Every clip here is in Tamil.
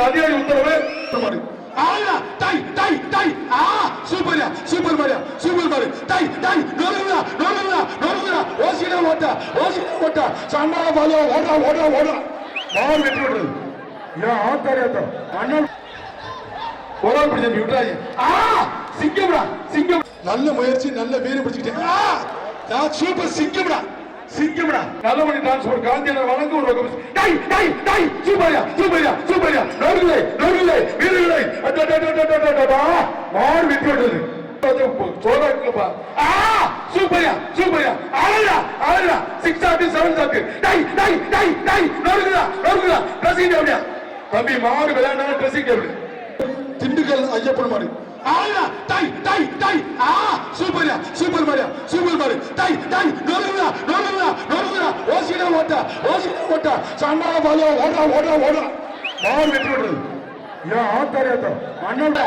அதிகாரி உத்தரவு டை, டை, டை. ஆ, சூப்பர்யா, சூப்பர் மாரியா, சூப்பர் மாடு. டை, டை, நொறுங்குடா, நொறுங்குடா, நொறுங்குடா. ஓசியில ஓட்டா ஓசியில ஓட்ட. சண்டா பாலோ, ஓடா ஓடுறா, ஓடுறா. மாடு வெட்டி விடுறது. ஏன் ஆத்தாரி ஆத்தா. ஒரு ஆள் பிடிச்ச விட்டுறாங்க. ஆ, சிங்கம்டா, சிங்கம். நல்ல முயற்சி நல்ல வேறு பிடிச்சிக்கிட்டேன் ஆ, சூப்பர் சிங்கம்டா சிங்கம்டா நல்லபடி டிரான்ஸ்போர்ட் காந்தியான வழக்கு ஒரு பக்கம். டேய் டேய் டேய் சூப்பரியா சூப்பரியா சூப்பரியா நடுகளே நடுகளே வீரர்களே அடடடடடடடா மார் விட்டுடுது சோதாக்குப்பா ஆ சூப்பரியா சூப்பரியா அழகா அழகா சிக்ஸ் ஆட்டி செவன் மாடு விளையாடுனா திண்டுக்கல் ஐயப்பன் மாடு. ஓட்ட சண்டா பாலோ ஓடுறா ஓடுறா ஓடுறா மாடு வெட்டி விடுறது ஏன் ஆத்தாரி ஆத்தா. மண்ணோட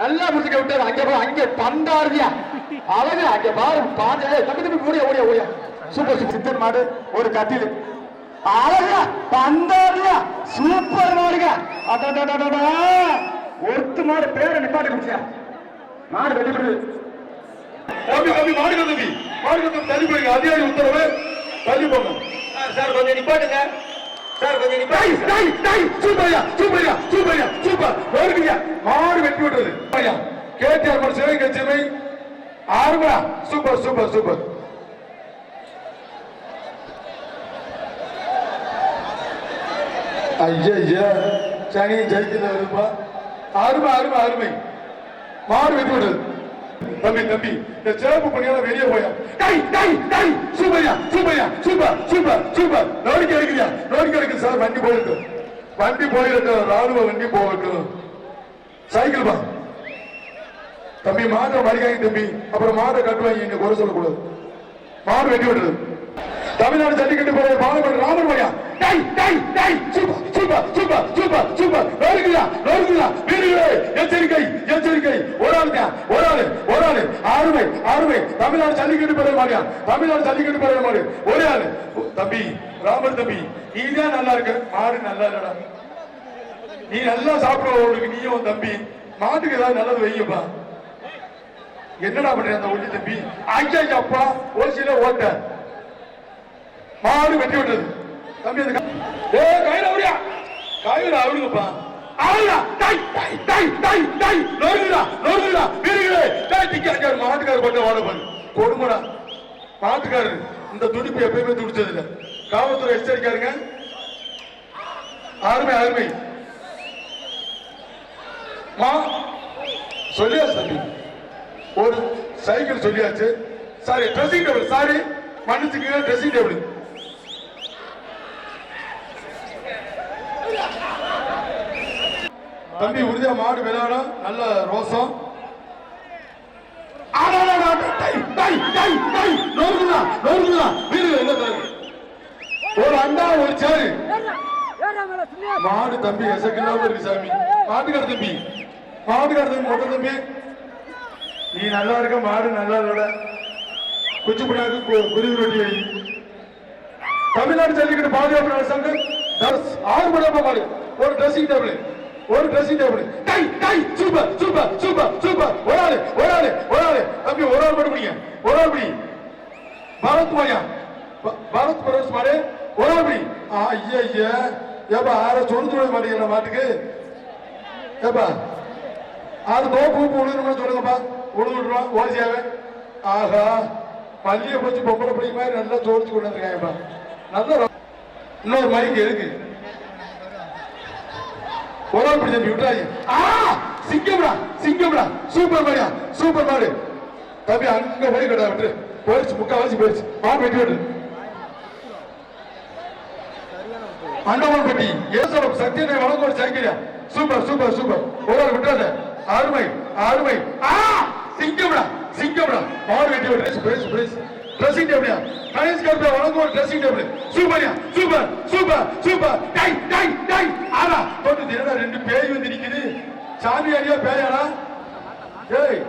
நல்லா முடிச்சுக்க விட்டாரு அங்க பா அங்க பந்தாருதியா அழகு அங்க பாரு பாஞ்சு தம்பி தம்பி ஓடியா ஓடியா ஓடியா. Super super. சித்தன் மாடு ஒரு கட்டில் அழகா பந்தாருதியா சூப்பர் மாடுங்க. அடடடடடா ஒருத்து மாடு பேரை நிப்பாட்டி குடிச்சியா மாடு வெட்டி விடுது தம்பி தம்பி மாடு தம்பி. மாடு தம்பி தள்ளி போய் அதிகாரி உத்தரவு. தள்ளி போங்க சார் கொஞ்சம் நிப்பாட்டுங்க. சார் கொஞ்சம் டை டை டை சூப்பர்யா சூப்பர்யா சூப்பர்யா சூப்பர் வருகிறயா மாடு வெட்டி விடுறது கேடிஆர் மாடு கட்சிமை ஆறுமடா சூப்பர் சூப்பர் சூப்பர். ஐயா சனி ஜெயிக்கல அருமை அருமை அருமை. வெட்டி விடுறது தம்பி தம்பி இந்த சிறப்பு வெளியே போயா. டை டை டை சூப்பர்யா சூப்பர்யா சூப்பர் சூப்பர் சூப்பர் எடுக்கிறியா வண்டி போயிருக்கு வண்டி போயிருக்கு ராணுவ வண்டி போகட்டும். சைக்கிள் பா. தம்பி மாட்டை மறிக்காங்க தம்பி. அப்புறம் மாட்டை கட்டுவாங்க. இங்க குறை சொல்லக்கூடாது. மாடு வெட்டி விடுறது தமிழ்நாடு ஜல்லிக்கட்டு போற பாலமன் ராமன் மரியா. டை டை tie super super super super super. நோருக்குதா நோருக்குதா வீடுகளே எச்சரிக்கை எச்சரிக்கை. ஒரு ஆளுங்க ஒரு ஆளு ஒரு ஆளு. ஆறுமை ஆறுமை. தமிழ்நாடு ஜல்லிக்கட்டு பெற மாதிரியா தமிழ்நாடு ஜல்லிக்கட்டு பெற மாதிரி ஒரே ஆளு. தம்பி ராமர் தம்பி நீ தான் நல்லா இருக்க. மாடு நல்லா இல்லடா. நீ நல்லா சாப்பிடுவ நீயும் தம்பி. மாட்டுக்கு ஏதாவது நல்லது வைங்கப்பா. என்னடா பண்ற அந்த ஒட்டி தம்பி? ஐயா அப்பா ஓசியில ஓட்ட. மாடு வெட்டி விட்டது. தம்பி ஏ கயிறு அப்படியா? கயிறு அவனுக்குப்பா மாட்டுக்காரர் இந்த துடிப்பு எப்பயுமே துடிச்சது இல்லை காவல்துறை எச்சரிக்காருங்க அருமை அருமை. சொல்லியாச்சு தம்பி ஒரு சைக்கிள் சொல்லியாச்சு. சாரி ட்ரெஸ்ஸிங் டேபிள் சாரி மன்னிச்சுக்கீங்க ட்ரெஸ்ஸிங் டேபிள் தம்பி உறுதியா மாடு விளையாடும். நல்ல ரோசம். டை, டை, டை, டை, ஒரு அண்டா ஒரு சேரு. மாடு தம்பி எசக்கில்லாம இருக்கு சாமி. மாட்டுக்கார தம்பி. மாட்டுக்கார தம்பி மொட்டை தம்பி. நீ நல்லா இருக்க மாடு நல்லா இல்ல குச்சி பிள்ளைக்கு குருவி ரொட்டி வை தமிழ்நாடு ஜல்லிக்கட்டு பாதுகாப்பு அரசாங்கம் ஆறு மணி மாடு. ஒரு ட்ரெஸ்ஸிங் டேபிள் ஒரு ட்ரெஸ்ஸிங் டேபிள் டை டை சூப்பர் சூப்பர் சூப்பர் சூப்பர். ஒரு ஆளு ஒரு ஆளு ஒரு ஆளு. தம்பி ஒரு ஆள் மட்டும் பிடிங்க. ஒரு ஆள் பிடி. பரத் மாயா பரத் மாடு ஒரு ஆள் பிடி. ஐயா ஐயா ஏப்பா ஆற சொல்லு சொல்ல மாட்டீங்களா மாட்டுக்கு ஏப்பா அது தோப்பு உப்பு உழுதுன்னு சொல்லுங்கப்பா. உழுது ஓசியாவே. ஆஹா பள்ளியை போச்சு பொம்பளை பிடி மாதிரி நல்லா சோடிச்சு கொண்டு வந்திருக்காங்கப்பா. இன்னொரு மைக் இருக்கு. ஒரு ஆள் பிடிச்ச விட்டுறாங்க ஆ சிங்கம்டா சிங்கம்டா சூப்பர் மாடியா சூப்பர் மாடு. தம்பி அங்க போய் கடா விட்டு போயிடுச்சு முக்காவாசி போயிடுச்சு. மாடு வெட்டி விட்டு அண்டவன் பெட்டி ஏசரம் சத்தியனை வழங்க ஒரு சைக்கிளியா? Super super super. ஒரு ஆள் விட்டுறாத. அருமை அருமை. ஆ சிங்கம்டா சிங்கம்டா. மாடு வெட்டி விட்டு பிரேஸ் பிரேஸ் ட்ரெஸ்ஸிங் டேபிளா கணேஷ் கருப்பா வழங்க ஒரு ட்ரெஸ்ஸிங் டேபிள் சூப்பர்யா சூப்பர் சூப்பர் சூப்பர் டை டை டை. ஆடா. தொட்டு தினடா ரெண்டு பேய் வந்து நிக்குது? சாமி அடியா பேயாடா? ஏய்.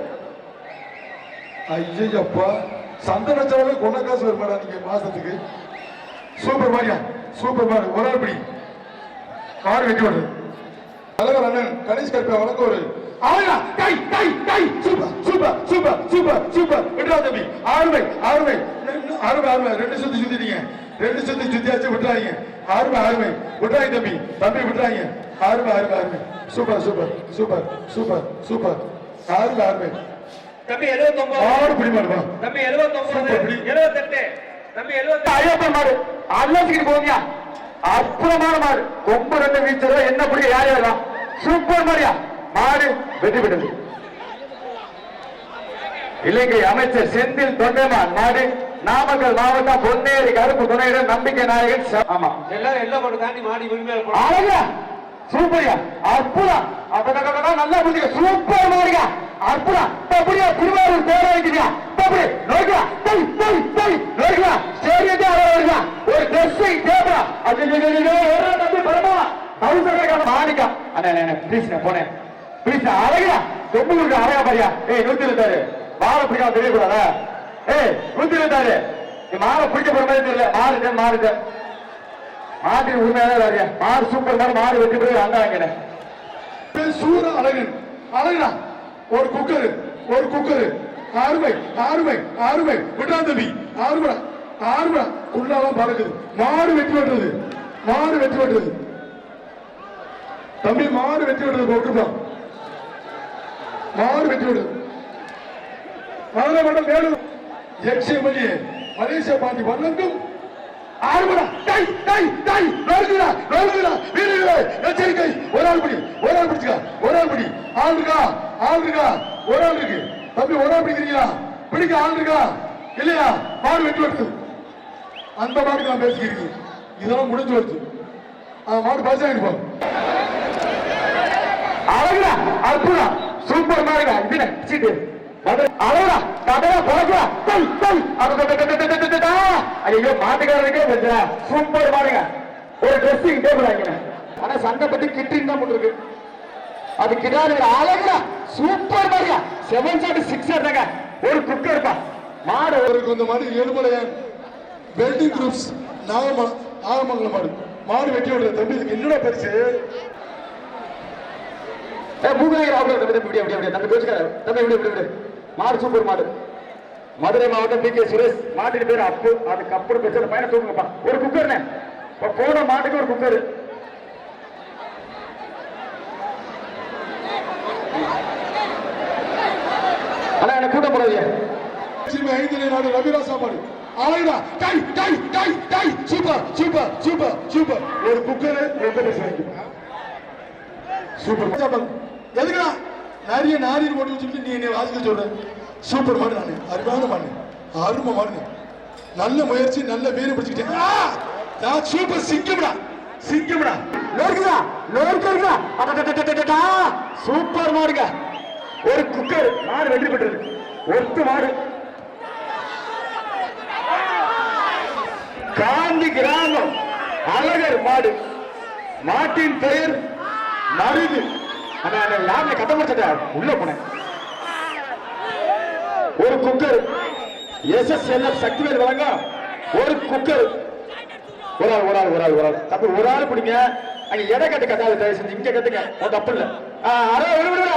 ஐயப்பா சந்தன செலவே கொண்ட காசு வருமாடா நீங்க மாசத்துக்கு. சூப்பர் மாரியா சூப்பர் மாடு ஒரு ஆள் பிடி. கார் வெட்டி விடுறது கணேஷ் கருப்பா வணக்கம் ஒரு அவனா டை டை tie. Super super super super super. விட்றா தம்பி. ஆறுமை ஆறுமை. ஆறுமை ஆறுமை. ரெண்டு சுத்தி சுத்திட்டீங்க. ரெண்டு சுத்தி சுத்தியாச்சு விட்டுறாங்க ஆறுமை ஆறுமை. விட்றாங்க தம்பி. தம்பி விட்றாங்க ஆறுமை ஆறுமை ஆறுமை. Super super super super super. ஆறுமை ஆறுமை. தம்பி எழுபத்தொன்பது ஆறு பிடிமாடுமா தம்பி எழுபத்தொன்பது. எழுபத்தெட்டு தம்பி எழுபத்தி ஐயப்பன் மாடு. அல்லாசிக்கிட்டு போவியா அற்புதமான மாடு கொம்பு ரெண்டு வீச்சரோ என்ன புரிய யார் யாரா? சூப்பர் மாடியா மாடு வெற்றி பெற்றது இலங்கை அமைச்சர் செந்தில் தொண்டைமான் மாடு நாமக்கல் மாவட்டம் பொன்னேரி கருப்பு துணையிடம் நம்பிக்கை நாயகன் ஆமா. எல்லாரும் எல்லாம் போட்டு தாண்டி மாடி உரிமையாளர் அழகா! சூப்பரியா! அற்புதம்! அடடடடடா, நல்லா புரியுங்க சூப்பர் மாடியா அற்புதம்! அப்படியா திருவாரூர் பேர வைக்கிறியா கோபுரி நோய்களா? தை தை தை நோய்களா? ஒரு ட்ரெஸ்ஸை டேபிளா அது நம்பி பரமா தௌசண்ட் மாணிக்கா ப்ளீஸ் போனேன். ப்ளீஸ் அழகா தொம்பூருக்கு அழகா பரியா. ஏய் நூத்தி இருந்தாரு பிடிக்காம தெரியக்கூடாதா? ஏய் நூத்தி இருந்தாரு மாலை பிடிக்க போற மாதிரி தெரியல. மாறுதேன் மாறுதேன் மாதிரி உண்மையான மாறு சூப்பர் மாதிரி மாறு வெற்றி பெற வந்தாங்க சூர அழகன் அழகா ஒரு குக்கரு. ஒரு குக்கரு. ஆறுமை ஆறுமை ஆறுமை. விட்டா தம்பி ஆறுமடா ஆறுமடா. உள்ளாலாம் பறக்குது மாடு வெற்றி பெற்றது மாடு வெற்றி பெற்றது தம்பி மாடு வெற்றி பெற்றது போட்டுருப்பான் மாடு வெற்றி பெற்றது மதுரை மண்டம் வேலூர். எக்ஸ் எம்எல்ஏ மலேசியா பாண்டி வண்ணங்கும் ஆறுமடா. டை டை டை. நோக்குடா நோக்குடா வீரர்களே எச்சரிக்கை. ஒரு ஆள் பிடி ஒரு ஆள் பிடிச்சுக்கா. ஒரு ஆள் பிடி. ஆள் இருக்கா? ஆள் இருக்கா? ஒரு ஆள் இருக்கு. தம்பி உரம் பிடிக்கிறீங்களா பிடிக்க ஆள் இருக்கா? இல்லையா? மாடு வெட்டி வருது அந்த மாடுக்கு நான் பேசிக்கிறீங்க இதெல்லாம் முடிஞ்சு வருது மாடு பரிசா இருப்பாங்க அழகுடா அற்புதா. சூப்பர் மாடுடா. இதுல சீட்டு. அழகுடா. கதையா பழகுடா டல் டல் ஐயோ மாட்டுக்காரருக்கே சூப்பர் மாடுங்க. ஒரு ட்ரெஸ்ஸிங் டேபிள் ஆகினேன் ஆனா சண்டை பத்தி கிட்டிங் தான் போட்டுருக்கு அது கிடாது அழகுடா சூப்பர் மாடுங்க செவன் ஷாட் சிக்ஸ் தாங்க ஒரு குக்கர் தான் மாடு. ஒரு அவருக்கு இந்த மாதிரி ஏழுமலையான் வெல்டிங் குரூப்ஸ் நாகமலம் நாகமங்கலம் மாடு. மாடு வெட்டி விடுறது தம்பி. இதுக்கு என்னடா பரிசு? ஏ மூணாயிரம் ஆகுது தம்பி தம்பி இப்படி அப்படி தம்பி கோச்சுக்காரு தம்பி இப்படி இப்படி இப்படி மாடு சூப்பர் மாடு. மதுரை மாவட்டம் பி கே சுரேஷ். மாட்டுக்கு பேர் அப்பு. அது கப்புடு பெற்ற பையனை தூக்குங்கப்பா. ஒரு குக்கர்னே இப்ப போன மாட்டுக்கு ஒரு குக்கர் ஆனா ஐந்து நாடு ரவிராசா மாடு அழகுடா டை டை டை tie. Super super super super. ஒரு குக்கர் சூப்பர். எதுக்குடா? நிறைய நாரியர் போட்டு வச்சுட்டு நீ என்னை வாசிக்க சொல்ற? சூப்பர் மாடு நானு. அருமையான மாடு. அருமை மாடு நல்ல முயற்சி நல்ல வீர பிடிச்சிக்கிட்டேன். சூப்பர் சிங்கம்டா. சிங்கம்டா. நோருக்குதா நோருக்குதா சூப்பர் மாடுங்க. ஒரு குக்கர். மாடு வெற்றி பெற்றது ஒத்து மாடு காந்தி கிராமம் அழகர் மாடு. மாட்டின் பெயர் மருது. ஆனா அந்த லாப உள்ள போனேன். ஒரு cooker. S S L F Sakthivel வழங்க ஒரு குக்கர். ஒரு ஆள் ஒரு ஆள் ஒரு ஆள் ஒரு ஆள். தப்பு ஒரு ஆள் பிடிங்க. அங்க எடை கட்டு கட்டாது தயவு செஞ்சு இங்க கட்டுங்க. தப்பு இல்ல. அரை விடு, விடு,